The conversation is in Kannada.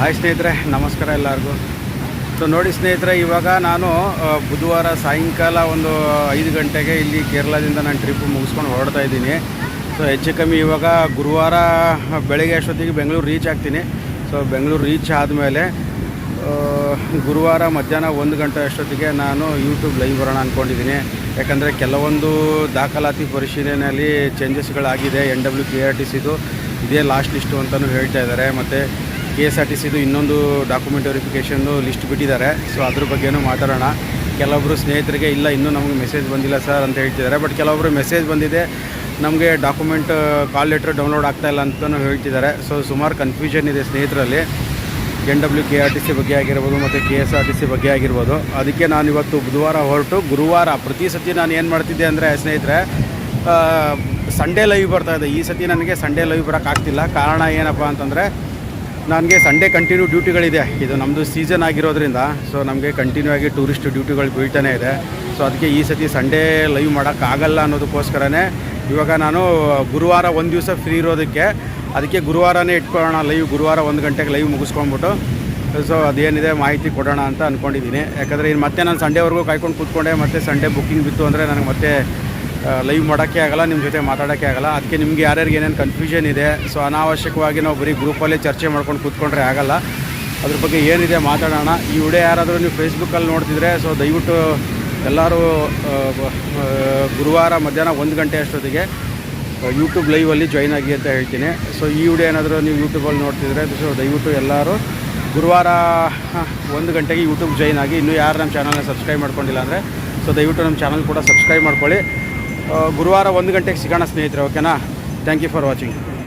ಹಾಯ್ ಸ್ನೇಹಿತರೆ, ನಮಸ್ಕಾರ ಎಲ್ಲರಿಗೂ. ಸೊ ನೋಡಿ ಸ್ನೇಹಿತರೆ, ಇವಾಗ ನಾನು ಬುಧವಾರ ಸಾಯಂಕಾಲ ಒಂದು ಐದು ಗಂಟೆಗೆ ಇಲ್ಲಿ ಕೇರಳದಿಂದ ನಾನು ಟ್ರಿಪ್ ಮುಗಿಸ್ಕೊಂಡು ಹೊರಡ್ತಾ ಇದ್ದೀನಿ. ಸೊ ಹೆಚ್ಚು ಕಮ್ಮಿ ಇವಾಗ ಗುರುವಾರ ಬೆಳಗ್ಗೆ ಅಷ್ಟೊತ್ತಿಗೆ ಬೆಂಗಳೂರು ರೀಚ್ ಆಗ್ತೀನಿ. ಸೊ ಬೆಂಗಳೂರು ರೀಚ್ ಆದಮೇಲೆ ಗುರುವಾರ ಮಧ್ಯಾಹ್ನ ಒಂದು ಗಂಟೆ ಅಷ್ಟೊತ್ತಿಗೆ ನಾನು ಯೂಟ್ಯೂಬ್ ಲೈವ್ ಬರೋಣ ಅಂದ್ಕೊಂಡಿದ್ದೀನಿ ಯಾಕಂದರೆ ಕೆಲವೊಂದು ದಾಖಲಾತಿ ಪರಿಶೀಲನೆಯಲ್ಲಿ ಚೇಂಜಸ್ಗಳಾಗಿದೆ N W K R T ಸಿದು ಇದೇ ಲಾಸ್ಟ್ ಲಿಸ್ಟು ಅಂತಲೂ ಹೇಳ್ತಾ ಇದ್ದಾರೆ. ಮತ್ತು ಕೆ ಎಸ್ ಆರ್ ಟಿ ಸಿದು ಇನ್ನೊಂದು ಡಾಕ್ಯುಮೆಂಟ್ ವೆರಿಫಿಕೇಷನ್ನು ಲಿಸ್ಟ್ ಬಿಟ್ಟಿದ್ದಾರೆ. ಸೊ ಅದ್ರ ಬಗ್ಗೆನೂ ಮಾತಾಡೋಣ. ಕೆಲವೊಬ್ಬರು ಸ್ನೇಹಿತರಿಗೆ ಇಲ್ಲ, ಇನ್ನೂ ನಮಗೆ ಮೆಸೇಜ್ ಬಂದಿಲ್ಲ ಸರ್ ಅಂತ ಹೇಳ್ತಿದ್ದಾರೆ. ಬಟ್ ಕೆಲವೊಬ್ಬರು ಮೆಸೇಜ್ ಬಂದಿದೆ, ನಮಗೆ ಡಾಕ್ಯುಮೆಂಟ್ ಕಾಲ್ ಲೆಟ್ರ್ ಡೌನ್ಲೋಡ್ ಆಗ್ತಾ ಇಲ್ಲ ಅಂತಲೂ ಹೇಳ್ತಿದ್ದಾರೆ. ಸೊ ಸುಮಾರು ಕನ್ಫ್ಯೂಷನ್ ಇದೆ ಸ್ನೇಹಿತರಲ್ಲಿ. N W K R T C ಬಗ್ಗೆ ಆಗಿರ್ಬೋದು ಮತ್ತು K S R T C ಬಗ್ಗೆ ಆಗಿರ್ಬೋದು. ಅದಕ್ಕೆ ನಾನು ಇವತ್ತು ಬುಧವಾರ ಹೊರಟು, ಗುರುವಾರ ಪ್ರತಿ ಸತಿ ನಾನು ಏನು ಮಾಡ್ತಿದ್ದೆ ಅಂದರೆ ಸ್ನೇಹಿತರೆ ಸಂಡೇ ಲೈವ್ ಬರ್ತಾಯಿದೆ ಈ ಸತಿ ನನಗೆ ಸಂಡೇ ಲೈವ್ ಬರೋಕ್ಕಾಗ್ತಿಲ್ಲ ಕಾರಣ ಏನಪ್ಪ ಅಂತಂದರೆ ನನಗೆ ಸಂಡೇ ಕಂಟಿನ್ಯೂ ಡ್ಯೂಟಿಗಳಿದೆ ಇದು ನಮ್ಮದು ಸೀಸನ್ ಆಗಿರೋದ್ರಿಂದ. ಸೊ ನಮಗೆ ಕಂಟಿನ್ಯೂ ಆಗಿ ಟೂರಿಸ್ಟ್ ಡ್ಯೂಟಿಗಳು ಬೀಳ್ತಾನೆ ಇದೆ. ಸೊ ಅದಕ್ಕೆ ಈ ಸತಿ ಸಂಡೇ ಲೈವ್ ಮಾಡೋಕ್ಕಾಗಲ್ಲ ಅನ್ನೋದಕ್ಕೋಸ್ಕರನೇ ಇವಾಗ ನಾನು ಗುರುವಾರ ಒಂದು ದಿವಸ ಫ್ರೀ ಇರೋದಕ್ಕೆ. ಅದಕ್ಕೆ ಗುರುವಾರನೇ ಇಟ್ಕೊಳ್ಳೋಣ ಲೈವ್ ಗುರುವಾರ ಒಂದು ಗಂಟೆಗೆ ಲೈವ್ ಮುಗಿಸ್ಕೊಂಡ್ಬಿಟ್ಟು. ಸೊ ಅದೇನಿದೆ ಮಾಹಿತಿ ಕೊಡೋಣ ಅಂತ ಅಂದ್ಕೊಂಡಿದ್ದೀನಿ ಯಾಕಂದರೆ ಇನ್ನು ಮತ್ತೆ ನಾನು ಸಂಡೇವರೆಗೂ ಕಾಯ್ಕೊಂಡು ಕೂತ್ಕೊಂಡೆ, ಮತ್ತೆ ಸಂಡೇ ಬುಕ್ಕಿಂಗ್ ಬಿತ್ತು ಅಂದರೆ ನನಗೆ ಮತ್ತೆ ಲೈವ್ ಮಾಡೋಕ್ಕೆ ಆಗಲ್ಲ ನಿಮ್ಮ ಜೊತೆ ಮಾತಾಡೋಕ್ಕೆ ಆಗಲ್ಲ. ಅದಕ್ಕೆ ನಿಮ್ಗೆ ಯಾರ್ಯಾರಿಗೆ ಏನೇನು ಕನ್ಫ್ಯೂಷನ್ ಇದೆ ಸೊ ಅನಾವಶ್ಯಕವಾಗಿ ನಾವು ಬರೀ ಗ್ರೂಪಲ್ಲೇ ಚರ್ಚೆ ಮಾಡ್ಕೊಂಡು ಕೂತ್ಕೊಂಡ್ರೆ ಆಗಲ್ಲ. ಅದ್ರ ಬಗ್ಗೆ ಏನಿದೆ ಮಾತಾಡೋಣ. ಈ ವಿಡಿಯೋ ಯಾರಾದರೂ ನೀವು ಫೇಸ್ಬುಕ್ಕಲ್ಲಿ ನೋಡ್ತಿದ್ರೆ ಸೊ ದಯವಿಟ್ಟು ಎಲ್ಲರೂ ಗುರುವಾರ ಮಧ್ಯಾಹ್ನ ಒಂದು ಗಂಟೆ ಅಷ್ಟೊತ್ತಿಗೆ ಯೂಟ್ಯೂಬ್ ಲೈವಲ್ಲಿ ಜಾಯ್ನ್ ಆಗಿ ಅಂತ ಹೇಳ್ತೀನಿ. ಸೊ ಈ ವಿಡಿಯೋ ಏನಾದರೂ ನೀವು ಯೂಟ್ಯೂಬಲ್ಲಿ ನೋಡ್ತಿದ್ರೆ ಸೊ ದಯವಿಟ್ಟು ಎಲ್ಲರೂ ಗುರುವಾರ ಒಂದು ಗಂಟೆಗೆ ಯೂಟ್ಯೂಬ್ ಜಾಯ್ನ್ ಆಗಿ. ಇನ್ನೂ ಯಾರು ನಮ್ಮ ಚಾನಲ್ನ ಸಬ್ಸ್ಕ್ರೈಬ್ ಮಾಡ್ಕೊಂಡಿಲ್ಲ ಅಂದರೆ ಸೊ ದಯವಿಟ್ಟು ನಮ್ಮ ಚಾನಲ್ ಕೂಡ ಸಬ್ಸ್ಕ್ರೈಬ್ ಮಾಡ್ಕೊಳ್ಳಿ. ಗುರುವಾರ ಒಂದು ಗಂಟೆಗೆ ಸಿಗೋಣ ಸ್ನೇಹಿತರೆ ಓಕೆನಾ? Thank you for watching